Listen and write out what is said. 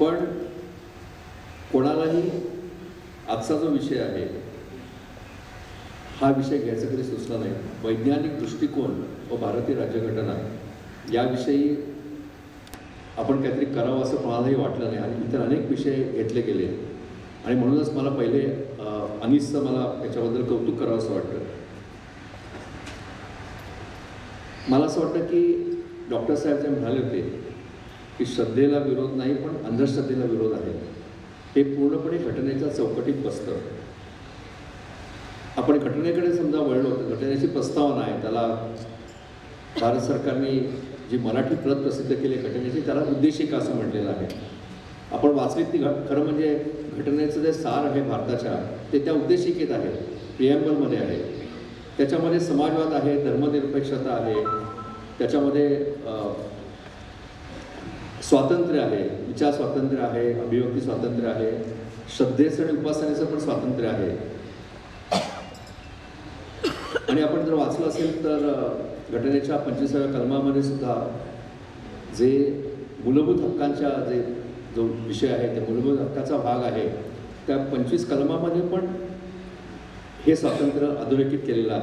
पण कोणालाही आजचा जो विषय आहे हा विषय घ्यायचा कधी सुचला नाही. वैज्ञानिक दृष्टिकोन व भारतीय राज्यघटना याविषयी आपण काहीतरी करावं असं कोणालाही वाटलं नाही आणि इतर अनेक विषय घेतले गेले. आणि म्हणूनच मला पहिले अनिसचं मला याच्याबद्दल कौतुक करावं असं वाटतं. मला असं वाटतं की डॉक्टर साहेब जे म्हणाले होते की श्रद्धेला विरोध नाही पण अंधश्रद्धेला विरोध आहे. हे पूर्णपणे घटनेच्या चौकटीत बसतं. आपण घटनेकडे समजा वळलो तर घटनेची प्रस्तावना आहे. त्याला भारत सरकारने जी मराठी प्रत प्रसिद्ध केली घटनेची त्याला उद्देशिका असं म्हटलेलं आहे. आपण वाचलीत ती घट खरं म्हणजे घटनेचं जे सार आहे भारताच्या ते त्या उद्देशिकेत आहे. प्रियंबलमध्ये आहे. त्याच्यामध्ये समाजवाद आहे धर्मनिरपेक्षता आहे. त्याच्यामध्ये स्वातंत्र्य आहे. विचार स्वातंत्र्य आहे अभिव्यक्ती स्वातंत्र्य आहे श्रद्धेचं आणि उपासनेचं पण स्वातंत्र्य आहे. आणि आपण जर वाचलं असेल तर घटनेच्या पंचवीसाव्या कलमामध्ये सुद्धा जे मूलभूत हक्कांच्या जे जो विषय आहे त्या मूलभूत हक्काचा भाग आहे त्या पंचवीस कलमामध्ये पण हे स्वातंत्र्य अधोरेखित केलेलं आहे.